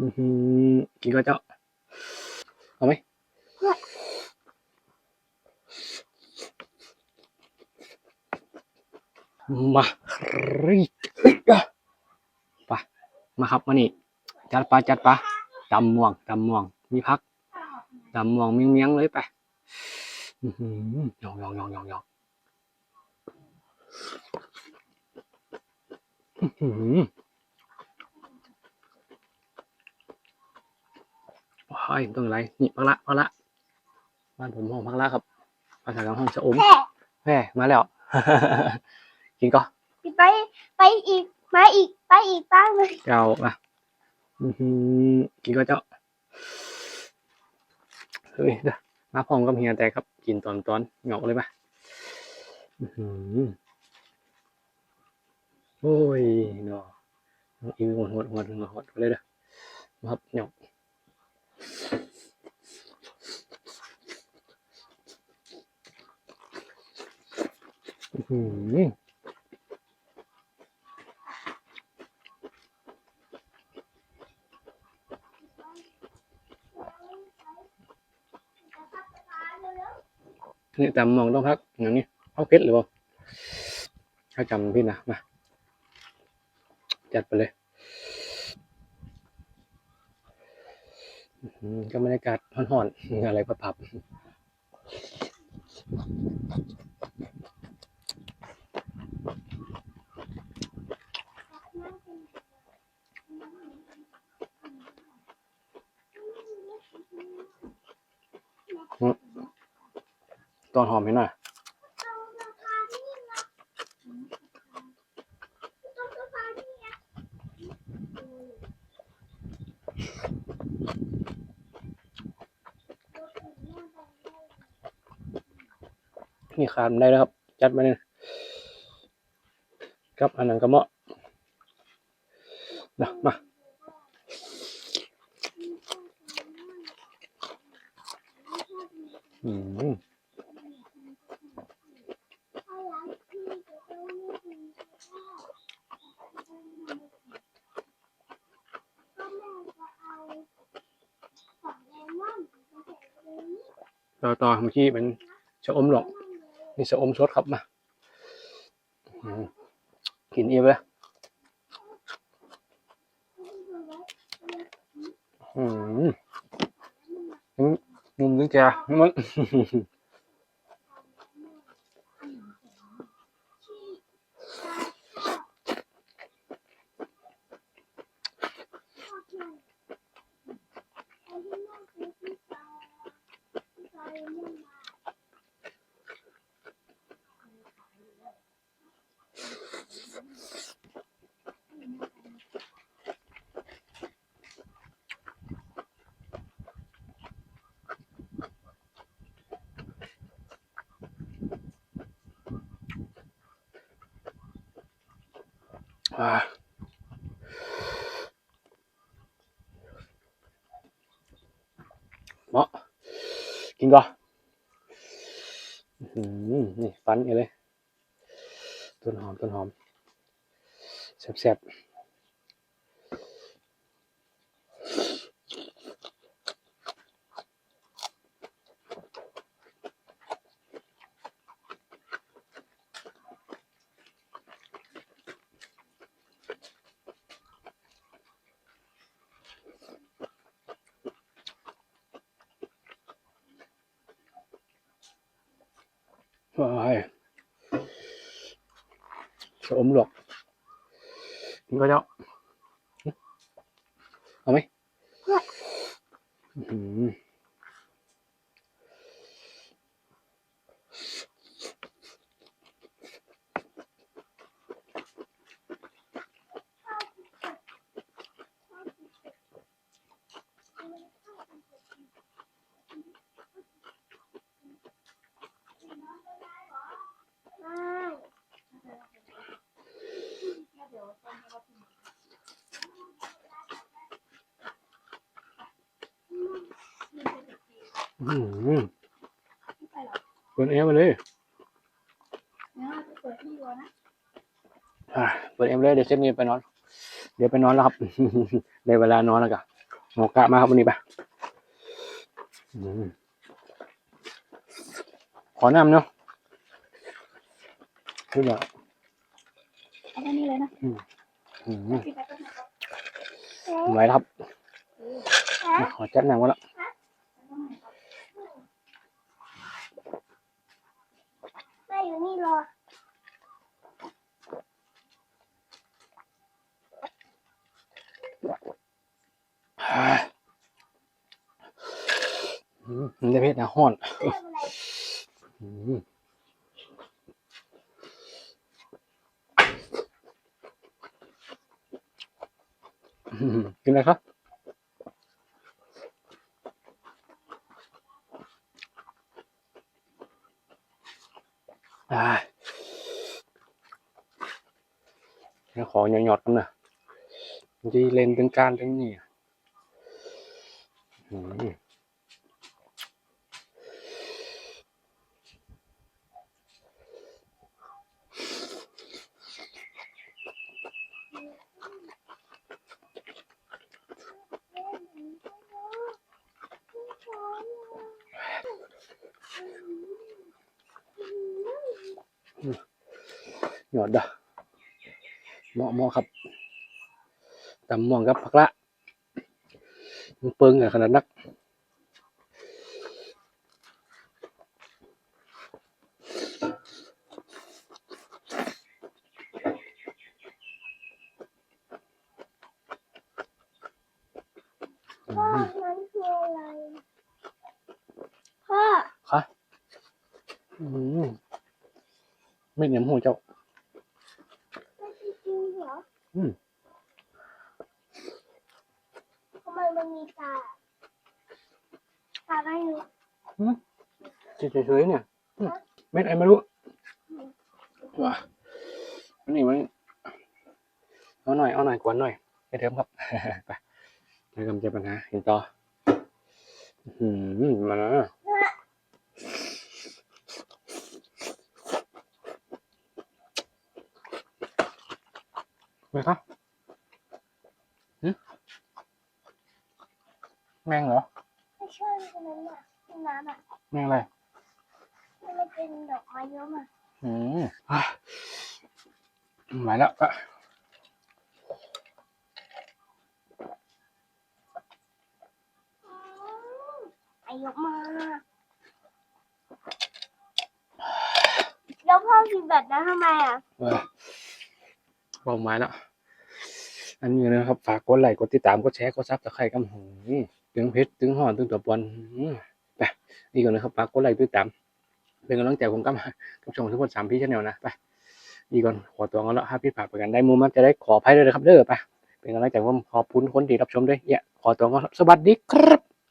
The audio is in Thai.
อือหือกินก็เจ้า เอาไหมมารีบไปมาครับมานี่จัดปลาจัดปลาตำม่วงตำม่วง มีพักตำม่วงเมียงเมียงๆเลยไปอือหือยองยองยองยองยองอือหือว้า ยต้องอะไร นี่พักละพักละ บ้านผมห้องพักละครับภาษากลางห้องชะอมแค่แม่มาแล้ว กินก็ไปไปอีกมาอีกไปอีกบ้างเลยเจ้าอะอือหือกินก็เจ้าเฮ้ยเด้อมาพร้อมกับเฮียแต่ครับ กินตอนตอนเหงาเลยปะอือหือโอ้ยเนาะอีกหดหดหดหดหดไปเลยเด้อมาครับเหงาอือ หือนี่จำมองต้องพักอย่างนี้เอาเพชรหรือเปล่าถ้าจำพี่นะมาจัดไปเลยอื้อหือ ก็บรรยากาศห่อนๆอะไรประพับตอนหอมให้หน่อย นี่ขาดมันได้แล้วครับ จัดมาเนี่ยครับอันนั้นก็เหมาะนะมาอืมต่อต่อเมื่อกี้เป็นชะอมหรอก นี่สะอมสดครับมากินเอียบเลยอืมอืมนุ่มนึงแกมัน เหมาะกินก่อนนี่ฟันกันเลย ต้นหอม ต้นหอมแซ่บๆ ว้ายชะอมหลอกกินก็เจ้าเอาไหม อื้อหืออื้อหือเปิดแอร์มาเลยอะเปิดแอร์มาเลยเดี๋ยวเซฟนี้ไปนอน เดี๋ยวไปนอนแล้วครับได้เวลานอนแล้วกันหมอกะมาครับวันนี้ไปอืมขอน้ำเนาะขึ้นมาเอาแค่นี้เลยนะอืมพี่ไปต้นไหนก่อนไหวแล้วครับขอจัดหนังก่อนละ แม่ อยู่นี่รอมันได้เพชรนะห้อนกินอะไรครับอ่า เดี๋ยวขอหยอดๆกันนะมันจะ เล่นถึงการถึงนี่อะอืมหยอดดะเหมาะเหมาะครับตำม่วงกับผักละมันเปิงอะขนาดนักพ่อนั่นคืออะไรพ่อค่ะอืมไม่เหนียมหูเจ้า ไม่ใช่จริงเหรอ อืม ทำไมมันมีตาตาไม่รู้เฉยๆเนี่ยอืมเม็ดอะไรไม่รู้ว้าอันนี้มันเอาหน่อยเอาหน่อยกวนหน่อยไปเทิมครับไปแล้วกำจะปัญหาเห็นต่ออืมมาแล้วไหมครับ แมงเหรอไม่ใช่ตรงนั้นอะที่น้ำอะแมงอะไรมันเป็นดอกไม้เยอะมากอืมอะไหวแล้วก็อืมไอเยอะมากแล้วพ่อกินแบบนั้นทำไมอะเออเป้าหมายแล้วอันนี้นะครับ ฝากกดไลค์กดติดตามกดแชร์กดซับสไครต์กันหืม ถึงเพชรถึงห่อนถึงตัวปอนไปนี่ก่อนนะครับปากกดไลค์ติดตามเป็นกำลังใจผมกับกับชมทุกคนสามพี่ชาแนลนะไปนี่ก่อนขอตัวกันแล้วครับพี่ผ่านไปกันได้มุมมันจะได้ขออภัยด้วยนะครับเด้อไปเป็นกำลังใจผมขอบคุณคนที่รับชมด้วยเนี่ยขอตัวกันครับสวัสดีครับ